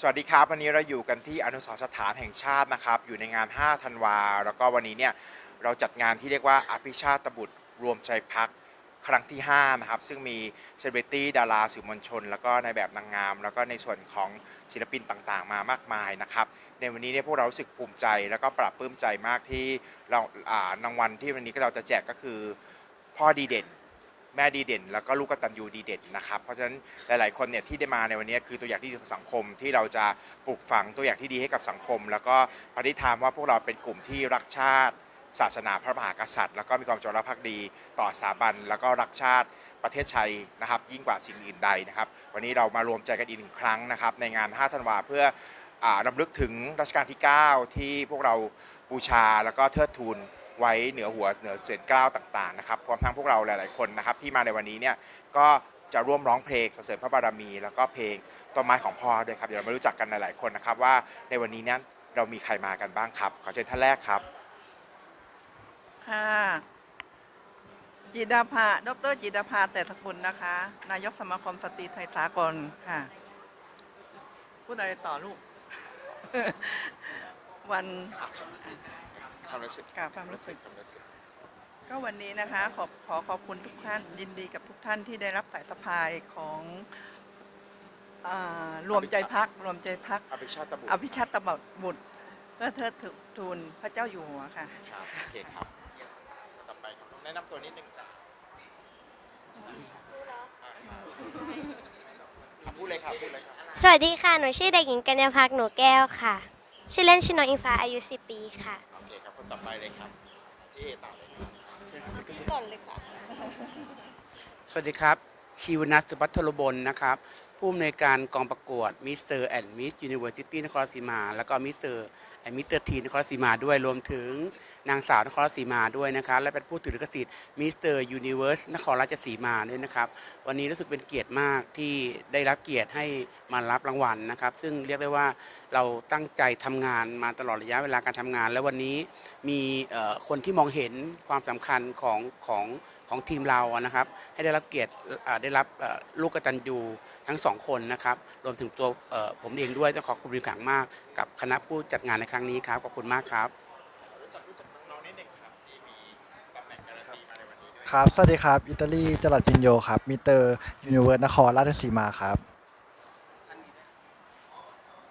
สวัสดีครับ วันนี้เราอยู่กันที่อนุสรณ์สถานแห่งชาตินะครับ อยู่ในงาน 5 ธันวา แล้วก็วันนี้เนี่ยเราจัดงานที่เรียกว่าอภิชาตบุตรรวมใจพักครั้งที่ 5 นะครับ ซึ่งมีเซเลบริตี้ดาราสื่อมวลชน แล้วก็ในแบบนางงาม แล้วก็ในส่วนของศิลปินต่างๆ มามากมายนะครับ ในวันนี้เนี่ยพวกเราสึกภูมิใจแล้วก็ปรับปลื้มใจมากที่เราอ่ารางวัลที่วันนี้ก็เราจะแจกก็คือพ่อดีเด่น แม่ดีเด่น แล้วก็ลูกกตัญญูดีเด่นนะครับ เพราะฉะนั้นหลาย ๆ คนเนี่ยที่ได้มาในวันนี้คือตัวอย่างที่ดีของสังคมที่เราจะปลูกฝังตัวอย่างที่ดีให้กับสังคม แล้วก็ปฏิฐานว่าพวกเราเป็นกลุ่มที่รักชาติ ศาสนาพระมหากษัตริย์แล้วก็มีความจงรักภักดี ต่อสถาบันแล้วก็รักชาติประเทศไทยนะครับ ยิ่งกว่าสิ่งอื่นใดนะครับ วันนี้เรามารวมใจกันอีกหนึ่งครั้งนะครับ ในงาน 5 ธันวาเพื่ออรำลึกถึงรัชกาลที่ 9 ที่พวกเราบูชาแล้วก็เทิดทูน ไว้เหนือหัวเหนือเสียงกล้าวต่างๆนะครับพร้อมทั้งพวกเราหลายๆคนนะครับที่มาในวันนี้เนี่ยก็จะร่วมร้องเพลงสรรเสริญพระบารมี แล้วก็เพลงต้นไม้ของพ่อด้วยครับเดี๋ยวเรามารู้จักกันหลายๆคนนะครับว่าในวันนี้เนี่ยเรามีใครมากันบ้างครับ ขอเชิญท่านแรกครับค่ะจิดาภา ดรจิดาภาแต่สกุลนะคะ นายกสมาคมสตรีไทยสากลค่ะ พูดอะไรต่อลูก วัน ความรู้สึกกับความรู้สึก ก็วันนี้นะคะขอขอขอบคุณทุกท่านยินดีกับทุกท่านที่ได้รับสายสะพายของอารวมใจพักรวมใจพักอภิชาติบุตรอภิชัตตบุตรเพื่อเทิดทูนพระเจ้าอยู่หัวค่ะ ครับโอเคครับ ต่อไปครับแนะนำตัวนิดนึงจ้ะอะพูดเลยครับพูดเลยครับสวัสดีค่ะ หนูชื่อเด็กหญิงกัญญาพักหนูแก้วค่ะ ชื่อเล่นชื่อน้องอิงฟ้าอายุ 10 ปีค่ะ โอเคครับคนต่อไปเลยครับพี่เอต่อเลยครับก่อนเลยค่ะ สวัสดีครับชีวนัสสุพัทรบลนะครับ ผู้อำนวยการกองประกวดมิสเตอร์แอนด์มิสยูนิเวอร์ซิตี้นครราชสีมา แล้วก็มิสเตอร์แอนด์ มิสเตอร์ทีนครสีมาด้วยรวมถึงนางสาวนครสีมาด้วยนะครับและเป็นผู้ถือลิขสิทธิ์มิสเตอร์ยูนิเวอร์สนครราชสีมาด้วยนะครับ วันนี้รู้สึกเป็นเกียรติมากที่ได้รับเกียรติให้มารับรางวัลนะครับ ซึ่งเรียกได้ว่าเราตั้งใจทำงานมาตลอดระยะเวลาการทำงาน และวันนี้มีคนที่มองเห็นความสำคัญของของของทีมเรานะครับ ให้ได้รับเกียรติได้รับลูกกตัญญูทั้งสองคนนะครับ รวมถึงตัวผมเองด้วยต้องขอขอบคุณขังมากกับคณะผู้จัดงานในครั้งนี้ครับ ขอบคุณมากครับรู้จักรู้จักน้องๆนิดนึงครับที่มีตำแหน่งการันตีมาในวันนี้ด้วยครับสวัสดีครับ อิตาลีจรัสพินโยครับ มิเตอร์ยูนิเวิร์สนครราชสีมาครับ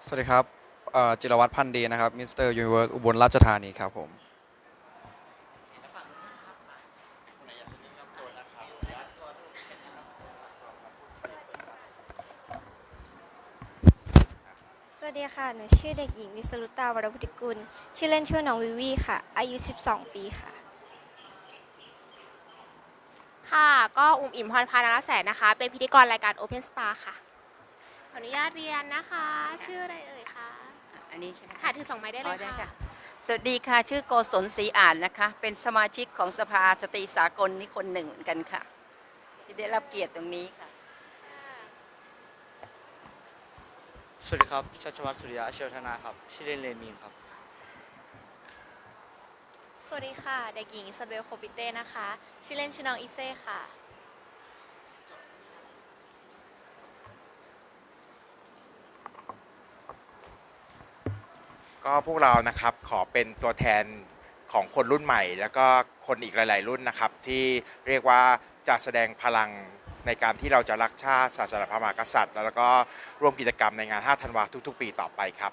สวัสดีครับเอ่อจิรวัตรพันธ์ดีนะครับมิสเตอร์ยูนิเวิร์สอุบลราชธานีครับผม วัสดีค่ะ หนูชื่อเด็กหญิงวิสรุตาวรพุทธิกุล ชื่อเล่นชื่อน้องวิวีค่ะ อายุ 12 ปีค่ะ ค่ะ ก็อุ่มอิ่มพรพานาลแสนนะคะ เป็นพิธีกรรายการ Open Star ค่ะ ขออนุญาตเรียนนะคะ ชื่ออะไรเอ่ยคะอันนี้ใช่ไหมค่ะถือสองไม้ได้เลอ๋อยได้ค่ะค่ะ สวัสดีค่ะ ชื่อโกศลศรีอ่านนะคะ เป็นสมาชิกของสภาสตรีสากลนี่คนหนึ่งเหมือนกันค่ะ ที่ได้รับเกียรติตรงนี้ค่ะ สวัสดีครับ ชัชวัฒน์สุริยะเชลธนาครับ ชื่อเล่นเลมีนครับ สวัสดีค่ะ เด็กหญิงอิซาเบลโคปิเต้นะคะ ชื่อเล่นชื่อน้องอิเซ่ค่ะ ก็พวกเรานะครับขอเป็นตัวแทนของคนรุ่นใหม่ แล้วก็คนอีกหลาย ๆ รุ่นนะครับ ที่เรียกว่าจะแสดงพลัง ในการที่เราจะรักชาติศาสนาพระมหากษัตริย์ แล้วก็ร่วมกิจกรรมในงาน 5 ธันวาทุกๆ ปีต่อไปครับ